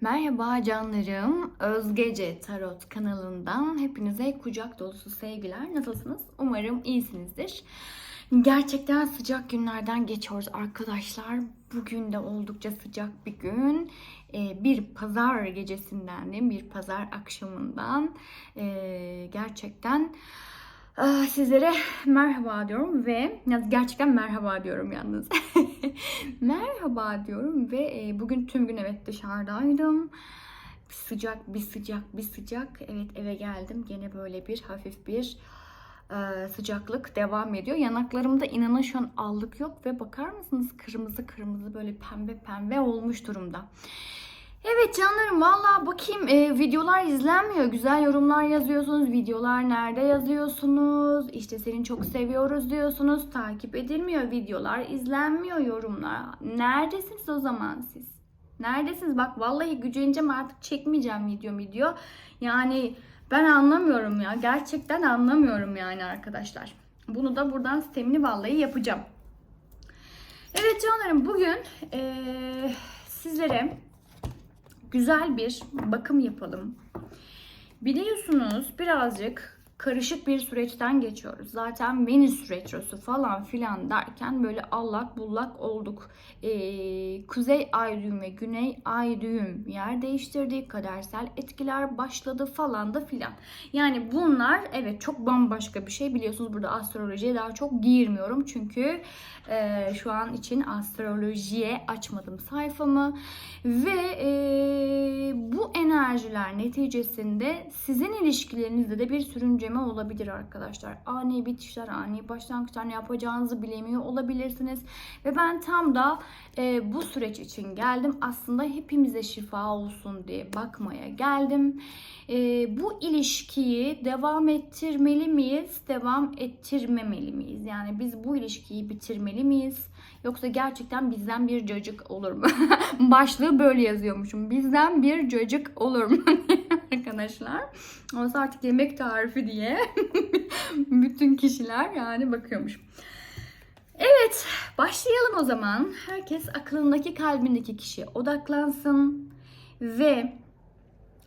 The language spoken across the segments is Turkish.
Merhaba canlarım. Özgece Tarot kanalından hepinize kucak dolusu sevgiler. Nasılsınız? Umarım iyisinizdir. Gerçekten sıcak günlerden geçiyoruz arkadaşlar. Bugün de oldukça sıcak bir gün. Ee, bir pazar gecesinden de bir pazar akşamından ee, gerçekten ah, sizlere merhaba diyorum ve gerçekten merhaba diyorum yalnız. merhaba diyorum ve e, bugün tüm gün evet dışarıdaydım. Bir sıcak, bir sıcak, bir sıcak. Evet eve geldim. Gene böyle bir hafif bir e, sıcaklık devam ediyor. Yanaklarımda inanın şu an allık yok ve bakar mısınız kırmızı kırmızı böyle pembe pembe olmuş durumda. Evet canlarım valla bakayım e, videolar izlenmiyor. Güzel yorumlar yazıyorsunuz. Videolar nerede yazıyorsunuz? İşte seni çok seviyoruz diyorsunuz. Takip edilmiyor videolar. izlenmiyor yorumlar. Neredesiniz o zaman siz? Neredesiniz? Bak vallahi güceneceğim artık çekmeyeceğim video video. Yani ben anlamıyorum ya. Gerçekten anlamıyorum yani arkadaşlar. Bunu da buradan sistemini vallahi yapacağım. Evet canlarım bugün eee, sizlere güzel bir bakım yapalım. Biliyorsunuz birazcık karışık bir süreçten geçiyoruz. Zaten Venüs retrosu falan filan derken böyle allak bullak olduk. Ee, Kuzey ay düğüm ve Güney ay düğüm yer değiştirdi. Kadersel etkiler başladı falan da filan. Yani bunlar evet çok bambaşka bir şey. Biliyorsunuz burada astrolojiye daha çok girmiyorum. Çünkü e, şu an için astrolojiye açmadım sayfamı. Ve e, bu enerjiler neticesinde sizin ilişkilerinizde de bir sürünceme olabilir arkadaşlar. Ani bitişler, ani başlangıçlar ne yapacağınızı bilemiyor olabilirsiniz. Ve ben tam da e, bu süreç için geldim. Aslında hepimize şifa olsun diye bakmaya geldim. E, bu ilişkiyi devam ettirmeli miyiz, devam ettirmemeli miyiz? Yani biz bu ilişkiyi bitirmeli miyiz? Yoksa gerçekten bizden bir cacık olur mu? Başlığı böyle yazıyormuşum. Bizden bir cacık olur mu? Arkadaşlar. Olsa artık yemek tarifi diye bütün kişiler yani bakıyormuş. Evet, başlayalım o zaman. Herkes aklındaki, kalbindeki kişiye odaklansın ve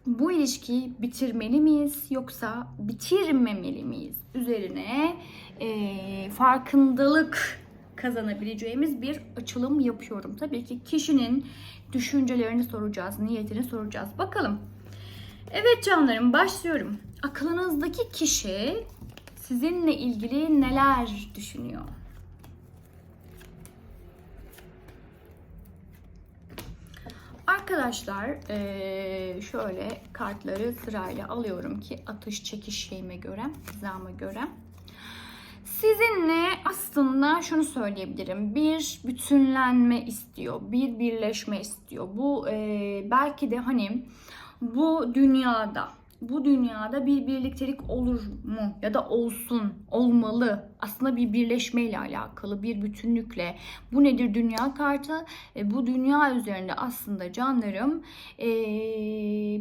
bu ilişkiyi bitirmeli miyiz yoksa bitirmemeli miyiz? Üzerine eee, farkındalık kazanabileceğimiz bir açılım yapıyorum. Tabii ki kişinin düşüncelerini soracağız, niyetini soracağız. Bakalım. Evet canlarım başlıyorum. Aklınızdaki kişi sizinle ilgili neler düşünüyor? Arkadaşlar şöyle kartları sırayla alıyorum ki atış çekiş şeyime göre, hizama göre. Sizinle aslında şunu söyleyebilirim. Bir bütünlenme istiyor, bir birleşme istiyor. Bu belki de hani bu dünyada bu dünyada bir birliktelik olur mu ya da olsun, olmalı. Aslında bir birleşmeyle alakalı, bir bütünlükle. Bu nedir dünya kartı? E, bu dünya üzerinde aslında canlarım e,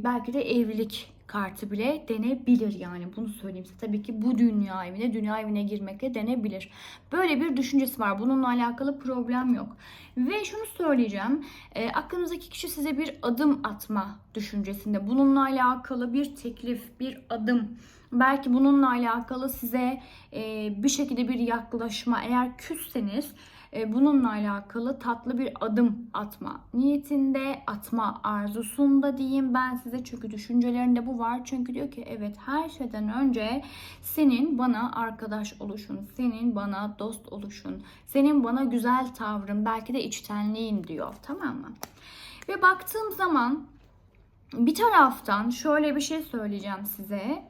belki de evlilik kartı bile denebilir yani bunu söyleyeyim size. Tabii ki bu dünya evine, dünya evine girmekle denebilir. Böyle bir düşüncesi var. Bununla alakalı problem yok. Ve şunu söyleyeceğim. E, aklınızdaki kişi size bir adım atma düşüncesinde. Bununla alakalı bir teklif, bir adım. Belki bununla alakalı size e, bir şekilde bir yaklaşma. Eğer küsseniz bununla alakalı tatlı bir adım atma niyetinde, atma arzusunda diyeyim ben size. Çünkü düşüncelerinde bu var. Çünkü diyor ki evet her şeyden önce senin bana arkadaş oluşun, senin bana dost oluşun, senin bana güzel tavrın, belki de içtenliğin diyor. Tamam mı? Ve baktığım zaman bir taraftan şöyle bir şey söyleyeceğim size.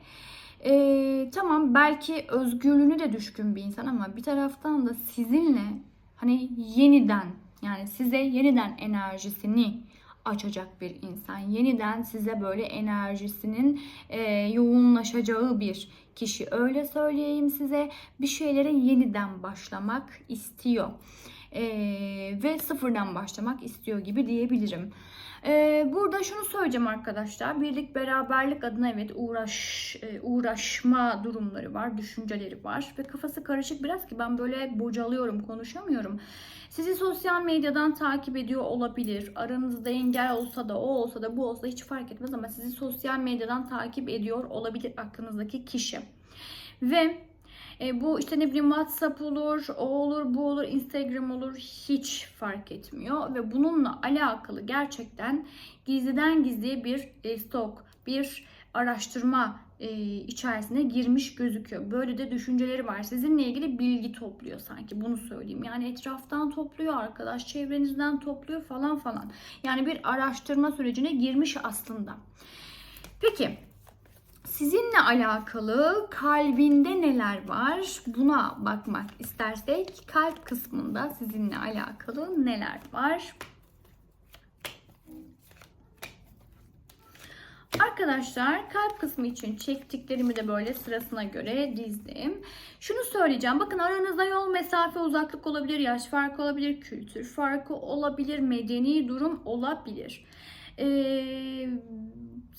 Ee, tamam belki özgürlüğüne de düşkün bir insan ama bir taraftan da sizinle hani yeniden yani size yeniden enerjisini açacak bir insan. Yeniden size böyle enerjisinin e, yoğunlaşacağı bir kişi. Öyle söyleyeyim size bir şeylere yeniden başlamak istiyor. Ee, ve sıfırdan başlamak istiyor gibi diyebilirim. Ee, burada şunu söyleyeceğim arkadaşlar. Birlik beraberlik adına evet uğraş e, uğraşma durumları var, düşünceleri var ve kafası karışık biraz ki ben böyle bocalıyorum, konuşamıyorum. Sizi sosyal medyadan takip ediyor olabilir. Aranızda engel olsa da o olsa da bu olsa hiç fark etmez ama sizi sosyal medyadan takip ediyor olabilir aklınızdaki kişi. Ve e, bu işte ne bileyim WhatsApp olur, o olur, bu olur, Instagram olur hiç fark etmiyor. Ve bununla alakalı gerçekten gizliden gizliye bir e, stok, bir araştırma e, içerisine girmiş gözüküyor. Böyle de düşünceleri var. Sizinle ilgili bilgi topluyor sanki bunu söyleyeyim. Yani etraftan topluyor, arkadaş çevrenizden topluyor falan falan. Yani bir araştırma sürecine girmiş aslında. Peki Sizinle alakalı kalbinde neler var? Buna bakmak istersek kalp kısmında sizinle alakalı neler var? Arkadaşlar kalp kısmı için çektiklerimi de böyle sırasına göre dizdim. Şunu söyleyeceğim. Bakın aranızda yol, mesafe, uzaklık olabilir, yaş farkı olabilir, kültür farkı olabilir, medeni durum olabilir. Ee,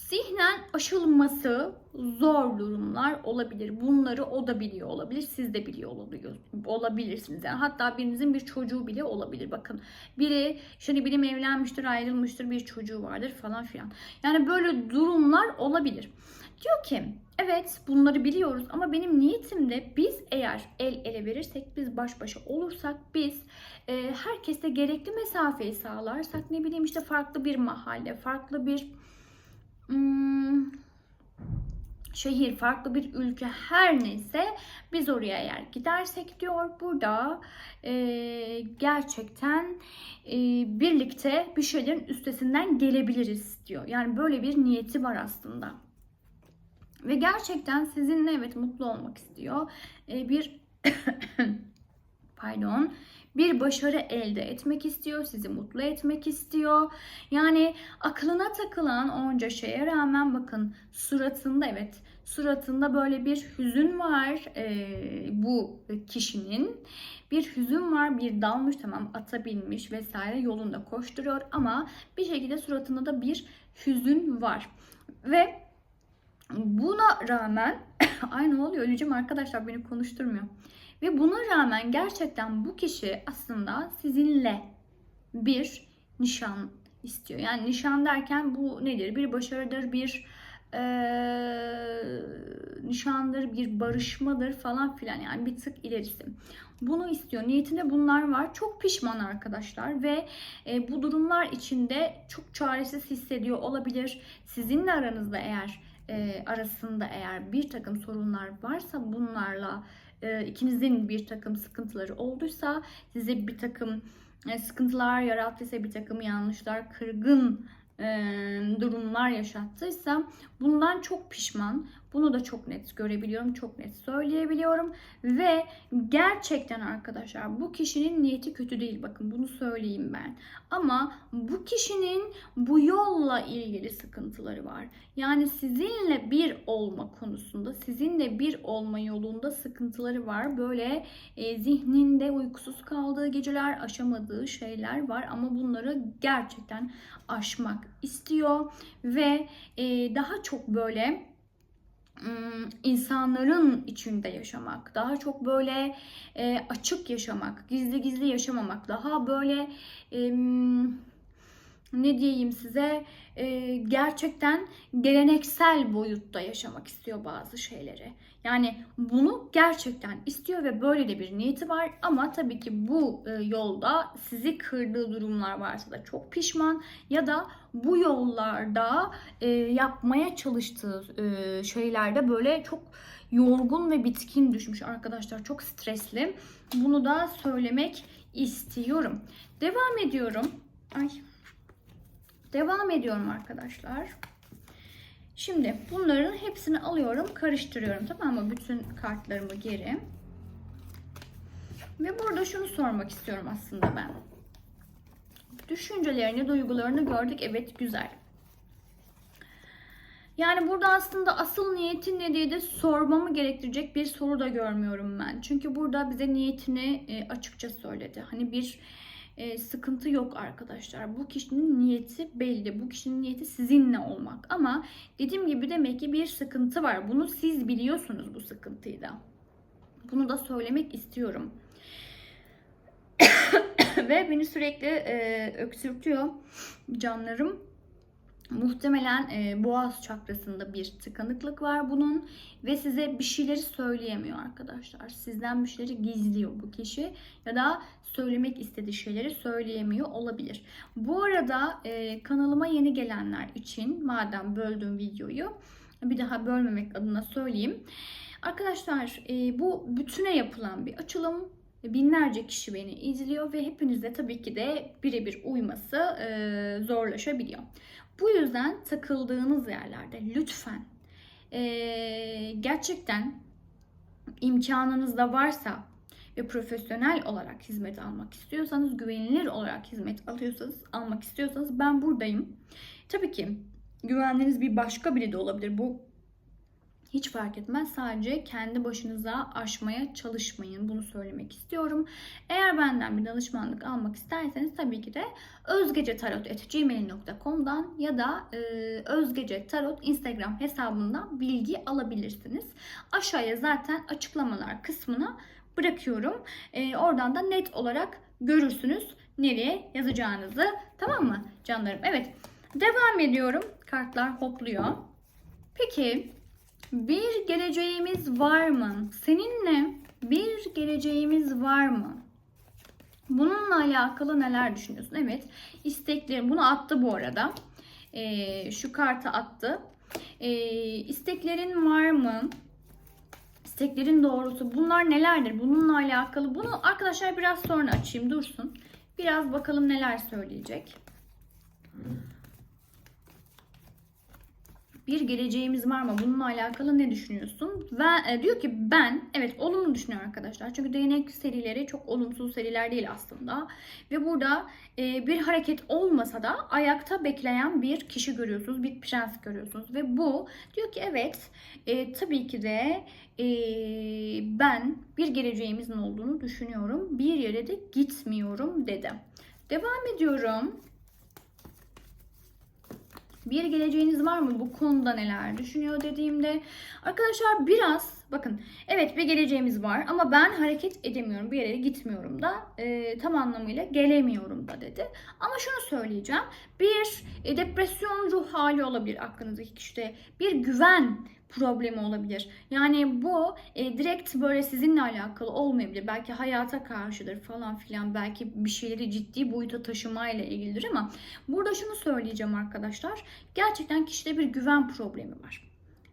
zihnen aşılması zor durumlar olabilir. Bunları o da biliyor olabilir. Siz de biliyor olabilir, olabilirsiniz. Yani hatta birinizin bir çocuğu bile olabilir. Bakın biri şimdi birim evlenmiştir, ayrılmıştır, bir çocuğu vardır falan filan. Yani böyle durumlar olabilir. Diyor ki evet bunları biliyoruz ama benim niyetimde biz eğer el ele verirsek, biz baş başa olursak, biz e, herkeste gerekli mesafeyi sağlarsak ne bileyim işte farklı bir mahalle, farklı bir şehir, farklı bir ülke her neyse biz oraya eğer gidersek diyor burada e, gerçekten e, birlikte bir şeylerin üstesinden gelebiliriz diyor. Yani böyle bir niyeti var aslında. Ve gerçekten sizinle evet mutlu olmak istiyor. E, bir pardon bir başarı elde etmek istiyor, sizi mutlu etmek istiyor. Yani aklına takılan onca şeye rağmen bakın suratında evet suratında böyle bir hüzün var e, bu kişinin. Bir hüzün var, bir dalmış tamam ata binmiş vesaire yolunda koşturuyor ama bir şekilde suratında da bir hüzün var. Ve buna rağmen ay ne oluyor öleceğim arkadaşlar beni konuşturmuyor. Ve buna rağmen gerçekten bu kişi aslında sizinle bir nişan istiyor. Yani nişan derken bu nedir? Bir başarıdır, bir e, nişandır, bir barışmadır falan filan yani bir tık ilerisi. Bunu istiyor. Niyetinde bunlar var. Çok pişman arkadaşlar ve e, bu durumlar içinde çok çaresiz hissediyor olabilir. Sizinle aranızda eğer e, arasında eğer bir takım sorunlar varsa bunlarla e, ikinizin bir takım sıkıntıları olduysa size bir takım e, sıkıntılar yarattıysa bir takım yanlışlar kırgın durumlar yaşattıysa bundan çok pişman. Bunu da çok net görebiliyorum, çok net söyleyebiliyorum ve gerçekten arkadaşlar bu kişinin niyeti kötü değil. Bakın bunu söyleyeyim ben. Ama bu kişinin bu yolla ilgili sıkıntıları var. Yani sizinle bir olma konusunda, sizinle bir olma yolunda sıkıntıları var. Böyle e, zihninde uykusuz kaldığı geceler, aşamadığı şeyler var ama bunları gerçekten aşmak istiyor ve e, daha çok böyle insanların içinde yaşamak, daha çok böyle e, açık yaşamak, gizli gizli yaşamamak, daha böyle e, ne diyeyim size e, gerçekten geleneksel boyutta yaşamak istiyor bazı şeyleri. Yani bunu gerçekten istiyor ve böyle de bir niyeti var ama tabii ki bu e, yolda sizi kırdığı durumlar varsa da çok pişman ya da bu yollarda e, yapmaya çalıştığı e, şeylerde böyle çok yorgun ve bitkin düşmüş arkadaşlar. Çok stresli. Bunu da söylemek istiyorum. Devam ediyorum. Ay Devam ediyorum arkadaşlar. Şimdi bunların hepsini alıyorum, karıştırıyorum. Tamam mı? Bütün kartlarımı geri. Ve burada şunu sormak istiyorum aslında ben. Düşüncelerini, duygularını gördük. Evet güzel. Yani burada aslında asıl niyetin ne diye de sormamı gerektirecek bir soru da görmüyorum ben. Çünkü burada bize niyetini e, açıkça söyledi. Hani bir e, sıkıntı yok arkadaşlar. Bu kişinin niyeti belli. Bu kişinin niyeti sizinle olmak. Ama dediğim gibi demek ki bir sıkıntı var. Bunu siz biliyorsunuz bu sıkıntıyı da. Bunu da söylemek istiyorum. Ve beni sürekli e, öksürtüyor canlarım. Muhtemelen e, boğaz çakrasında bir tıkanıklık var bunun ve size bir şeyleri söyleyemiyor arkadaşlar. Sizden bir şeyleri gizliyor bu kişi ya da söylemek istediği şeyleri söyleyemiyor olabilir. Bu arada e, kanalıma yeni gelenler için madem böldüğüm videoyu bir daha bölmemek adına söyleyeyim. Arkadaşlar e, bu bütüne yapılan bir açılım. Binlerce kişi beni izliyor ve hepinizde tabii ki de birebir uyması e, zorlaşabiliyor. Bu yüzden takıldığınız yerlerde lütfen e, gerçekten imkanınız da varsa ve profesyonel olarak hizmet almak istiyorsanız, güvenilir olarak hizmet alıyorsanız, almak istiyorsanız ben buradayım. Tabii ki güvendiğiniz bir başka biri de olabilir. Bu hiç fark etmez. Sadece kendi başınıza aşmaya çalışmayın. Bunu söylemek istiyorum. Eğer benden bir danışmanlık almak isterseniz tabii ki de özgecetarot.gmail.com'dan ya da e, Özgece Tarot Instagram hesabından bilgi alabilirsiniz. Aşağıya zaten açıklamalar kısmına bırakıyorum. E, oradan da net olarak görürsünüz nereye yazacağınızı. Tamam mı canlarım? Evet. Devam ediyorum. Kartlar hopluyor. Peki bir geleceğimiz var mı? Seninle bir geleceğimiz var mı? Bununla alakalı neler düşünüyorsun? Evet, isteklerim bunu attı bu arada. Ee, şu kartı attı. Ee, isteklerin var mı? İsteklerin doğrusu bunlar nelerdir? Bununla alakalı bunu arkadaşlar biraz sonra açayım dursun. Biraz bakalım neler söyleyecek. Bir geleceğimiz var mı? Bununla alakalı ne düşünüyorsun? Ve e, diyor ki ben evet olumlu düşünüyorum arkadaşlar. Çünkü değnek serileri çok olumsuz seriler değil aslında. Ve burada e, bir hareket olmasa da ayakta bekleyen bir kişi görüyorsunuz. Bir prens görüyorsunuz. Ve bu diyor ki evet e, tabii ki de e, ben bir geleceğimizin olduğunu düşünüyorum. Bir yere de gitmiyorum dedi. Devam ediyorum. Bir geleceğiniz var mı? Bu konuda neler düşünüyor dediğimde. Arkadaşlar biraz bakın evet bir geleceğimiz var ama ben hareket edemiyorum. Bir yere gitmiyorum da e, tam anlamıyla gelemiyorum da dedi. Ama şunu söyleyeceğim. Bir e, depresyon hali olabilir aklınızdaki kişide. Bir güven problemi olabilir. Yani bu e, direkt böyle sizinle alakalı olmayabilir. Belki hayata karşıdır falan filan. Belki bir şeyleri ciddi boyuta taşımayla ilgilidir ama burada şunu söyleyeceğim arkadaşlar. Gerçekten kişide bir güven problemi var.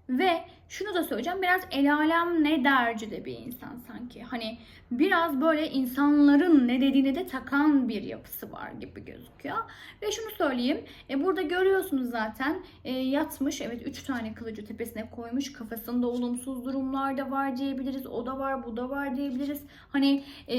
Ve şunu da söyleyeceğim biraz el alem ne derci de bir insan sanki. Hani biraz böyle insanların ne dediğine de takan bir yapısı var gibi gözüküyor. Ve şunu söyleyeyim. E, burada görüyorsunuz zaten e, yatmış. Evet 3 tane kılıcı tepesine koymuş. Kafasında olumsuz durumlar da var diyebiliriz. O da var bu da var diyebiliriz. Hani e,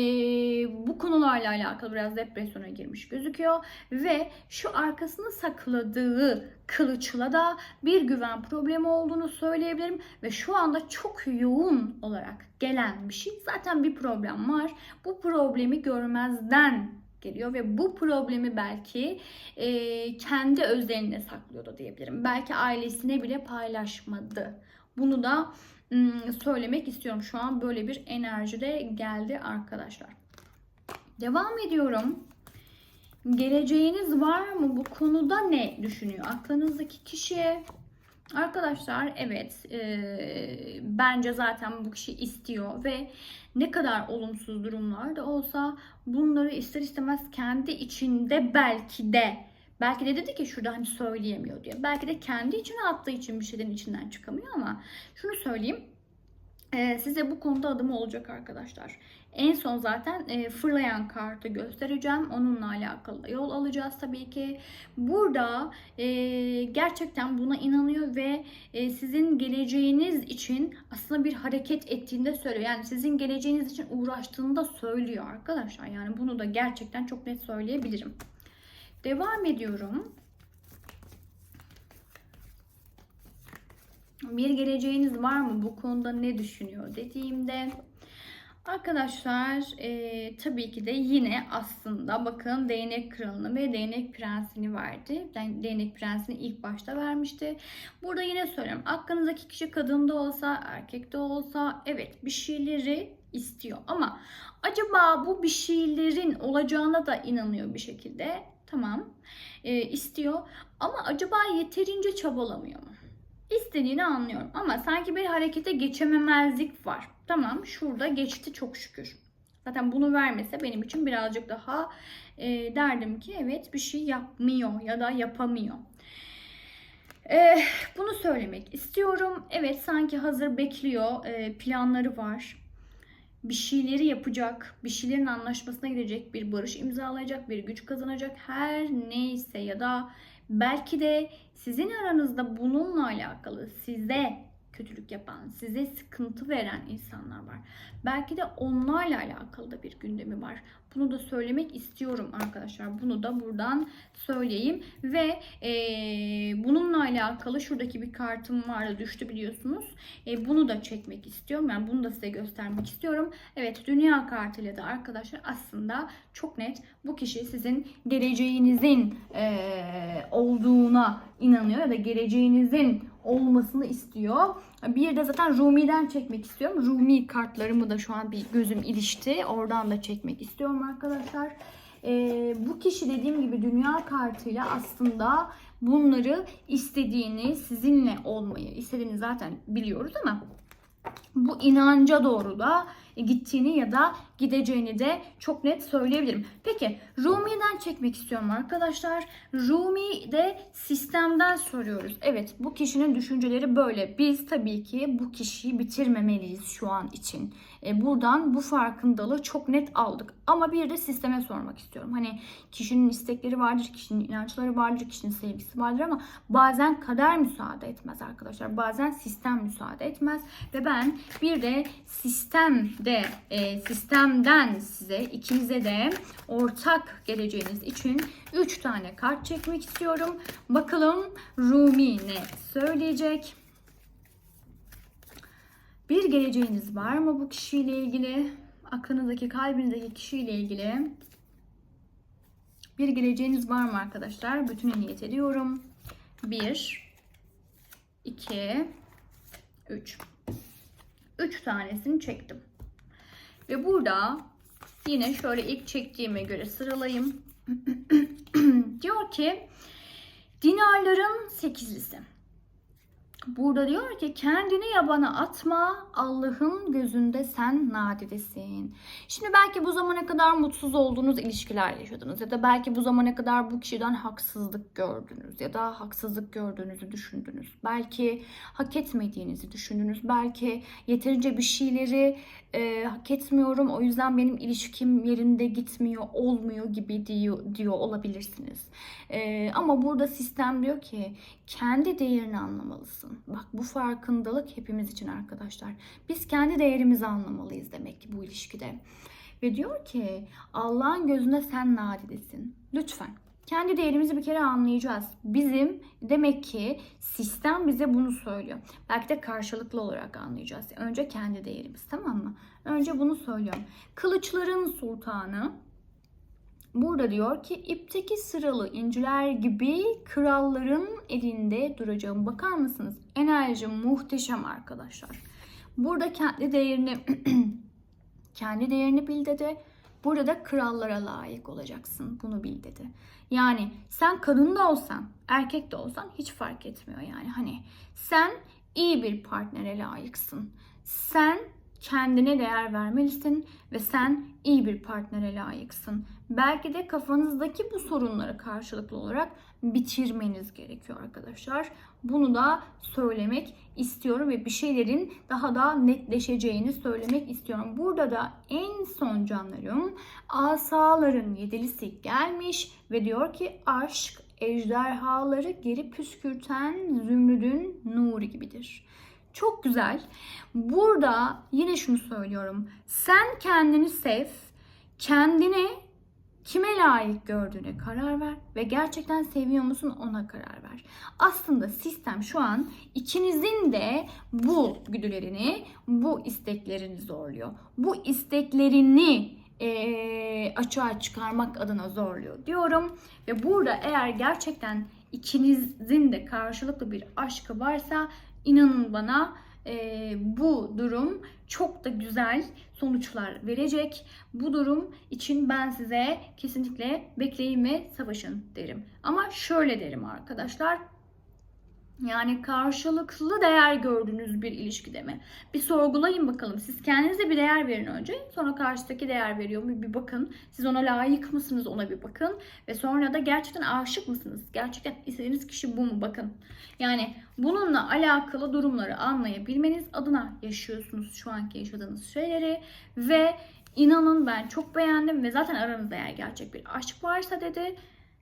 bu konularla alakalı biraz depresyona girmiş gözüküyor. Ve şu arkasını sakladığı kılıçla da bir güven problemi olduğunu söyleyebilirim ve şu anda çok yoğun olarak gelen bir şey. Zaten bir problem var. Bu problemi görmezden geliyor ve bu problemi belki e, kendi özelinde saklıyordu diyebilirim. Belki ailesine bile paylaşmadı. Bunu da ım, söylemek istiyorum. Şu an böyle bir enerjide geldi arkadaşlar. Devam ediyorum. Geleceğiniz var mı? Bu konuda ne düşünüyor? Aklınızdaki kişi Arkadaşlar evet e, bence zaten bu kişi istiyor ve ne kadar olumsuz durumlar da olsa bunları ister istemez kendi içinde belki de belki de dedi ki şurada hani söyleyemiyor diye belki de kendi içine attığı için bir şeylerin içinden çıkamıyor ama şunu söyleyeyim size bu konuda adımı olacak arkadaşlar. En son zaten e, fırlayan kartı göstereceğim. Onunla alakalı yol alacağız tabii ki. Burada e, gerçekten buna inanıyor ve e, sizin geleceğiniz için aslında bir hareket ettiğinde söylüyor. Yani sizin geleceğiniz için uğraştığını da söylüyor arkadaşlar. Yani bunu da gerçekten çok net söyleyebilirim. Devam ediyorum. Bir geleceğiniz var mı? Bu konuda ne düşünüyor dediğimde Arkadaşlar e, tabii ki de yine aslında bakın değnek kralını ve değnek prensini verdi. Değnek prensini ilk başta vermişti. Burada yine söylüyorum aklınızdaki kişi kadın da olsa erkek de olsa evet bir şeyleri istiyor. Ama acaba bu bir şeylerin olacağına da inanıyor bir şekilde. Tamam e, istiyor ama acaba yeterince çabalamıyor mu? İstediğini anlıyorum ama sanki bir harekete geçememezlik var. Tamam şurada geçti çok şükür. Zaten bunu vermese benim için birazcık daha e, derdim ki evet bir şey yapmıyor ya da yapamıyor. E, bunu söylemek istiyorum. Evet sanki hazır bekliyor. E, planları var. Bir şeyleri yapacak, bir şeylerin anlaşmasına gidecek, bir barış imzalayacak, bir güç kazanacak her neyse ya da belki de sizin aranızda bununla alakalı size kötülük yapan, size sıkıntı veren insanlar var. Belki de onlarla alakalı da bir gündemi var. Bunu da söylemek istiyorum arkadaşlar. Bunu da buradan söyleyeyim. Ve e, bununla alakalı şuradaki bir kartım vardı düştü biliyorsunuz. E, bunu da çekmek istiyorum. Yani bunu da size göstermek istiyorum. Evet dünya kartıyla da arkadaşlar aslında çok net bu kişi sizin geleceğinizin e, olduğuna inanıyor ya da geleceğinizin olmasını istiyor. Bir de zaten Rumi'den çekmek istiyorum. Rumi kartlarımı da şu an bir gözüm ilişti. Oradan da çekmek istiyorum arkadaşlar. Ee, bu kişi dediğim gibi dünya kartıyla aslında bunları istediğini, sizinle olmayı istediğini zaten biliyoruz ama bu inanca doğru da gittiğini ya da gideceğini de çok net söyleyebilirim. Peki Rumi'den çekmek istiyorum arkadaşlar. Rumi de sistemden soruyoruz. Evet bu kişinin düşünceleri böyle. Biz tabii ki bu kişiyi bitirmemeliyiz şu an için. E, buradan bu farkındalığı çok net aldık. Ama bir de sisteme sormak istiyorum. Hani kişinin istekleri vardır, kişinin inançları vardır, kişinin sevgisi vardır ama bazen kader müsaade etmez arkadaşlar. Bazen sistem müsaade etmez. Ve ben bir de sistemde, e, sistemden size ikinize de ortak geleceğiniz için 3 tane kart çekmek istiyorum. Bakalım Rumi ne söyleyecek? Bir geleceğiniz var mı bu kişiyle ilgili? Aklınızdaki, kalbinizdeki kişiyle ilgili bir geleceğiniz var mı arkadaşlar? Bütüne niyet ediyorum. 1 2 3 3 tanesini çektim. Ve burada yine şöyle ilk çektiğime göre sıralayayım. diyor ki dinarların sekizlisi. Burada diyor ki kendini yabana atma Allah'ın gözünde sen nadidesin. Şimdi belki bu zamana kadar mutsuz olduğunuz ilişkiler yaşadınız ya da belki bu zamana kadar bu kişiden haksızlık gördünüz ya da haksızlık gördüğünüzü düşündünüz. Belki hak etmediğinizi düşündünüz. Belki yeterince bir şeyleri e, hak etmiyorum o yüzden benim ilişkim yerinde gitmiyor olmuyor gibi diyor, diyor olabilirsiniz. E, ama burada sistem diyor ki kendi değerini anlamalısın. Bak bu farkındalık hepimiz için arkadaşlar. Biz kendi değerimizi anlamalıyız demek ki bu ilişkide. Ve diyor ki Allah'ın gözünde sen nadidesin. Lütfen kendi değerimizi bir kere anlayacağız. Bizim demek ki sistem bize bunu söylüyor. Belki de karşılıklı olarak anlayacağız. Önce kendi değerimiz tamam mı? Önce bunu söylüyorum. Kılıçların sultanı Burada diyor ki ipteki sıralı inciler gibi kralların elinde duracağım. Bakar mısınız? Enerji muhteşem arkadaşlar. Burada kendi değerini kendi değerini bil dedi. Burada da krallara layık olacaksın. Bunu bil dedi. Yani sen kadın da olsan, erkek de olsan hiç fark etmiyor yani. Hani sen iyi bir partnere layıksın. Sen kendine değer vermelisin ve sen iyi bir partnere layıksın. Belki de kafanızdaki bu sorunları karşılıklı olarak bitirmeniz gerekiyor arkadaşlar. Bunu da söylemek istiyorum ve bir şeylerin daha da netleşeceğini söylemek istiyorum. Burada da en son canlarım asaların yedilisi gelmiş ve diyor ki aşk ejderhaları geri püskürten zümrüdün nuru gibidir. Çok güzel. Burada yine şunu söylüyorum. Sen kendini sev. Kendine Kime layık gördüğüne karar ver ve gerçekten seviyor musun ona karar ver. Aslında sistem şu an ikinizin de bu güdülerini, bu isteklerini zorluyor. Bu isteklerini eee, açığa çıkarmak adına zorluyor diyorum. Ve burada eğer gerçekten ikinizin de karşılıklı bir aşkı varsa inanın bana eee, bu durum çok da güzel sonuçlar verecek. Bu durum için ben size kesinlikle bekleyin ve savaşın derim. Ama şöyle derim arkadaşlar. Yani karşılıklı değer gördüğünüz bir ilişkide mi? Bir sorgulayın bakalım. Siz kendinize bir değer verin önce. Sonra karşıdaki değer veriyor mu bir bakın. Siz ona layık mısınız ona bir bakın. Ve sonra da gerçekten aşık mısınız? Gerçekten istediğiniz kişi bu mu? Bakın. Yani bununla alakalı durumları anlayabilmeniz adına yaşıyorsunuz şu anki yaşadığınız şeyleri. Ve inanın ben çok beğendim ve zaten aranızda eğer gerçek bir aşk varsa dedi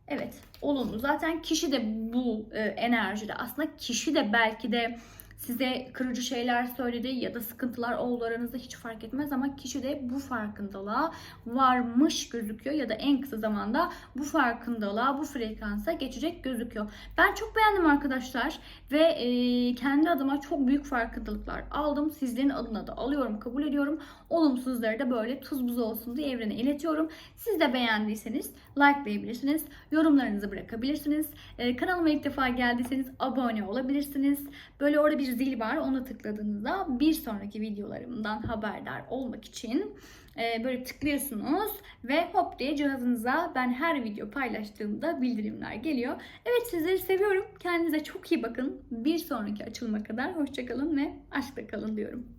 Evet, olumlu. Zaten kişi de bu e, enerjide. Aslında kişi de belki de size kırıcı şeyler söyledi ya da sıkıntılar oldu aranızda hiç fark etmez ama kişi de bu farkındalığa varmış gözüküyor ya da en kısa zamanda bu farkındalığa, bu frekansa geçecek gözüküyor. Ben çok beğendim arkadaşlar ve e, kendi adıma çok büyük farkındalıklar aldım. Sizlerin adına da alıyorum, kabul ediyorum. Olumsuzları da böyle tuz buz olsun diye evrene iletiyorum. Siz de beğendiyseniz likelayabilirsiniz. Yorumlarınızı bırakabilirsiniz. Ee, kanalıma ilk defa geldiyseniz abone olabilirsiniz. Böyle orada bir zil var. Onu tıkladığınızda bir sonraki videolarımdan haberdar olmak için e, böyle tıklıyorsunuz ve hop diye cihazınıza ben her video paylaştığımda bildirimler geliyor. Evet sizleri seviyorum. Kendinize çok iyi bakın. Bir sonraki açılma kadar hoşçakalın ve aşkla kalın diyorum.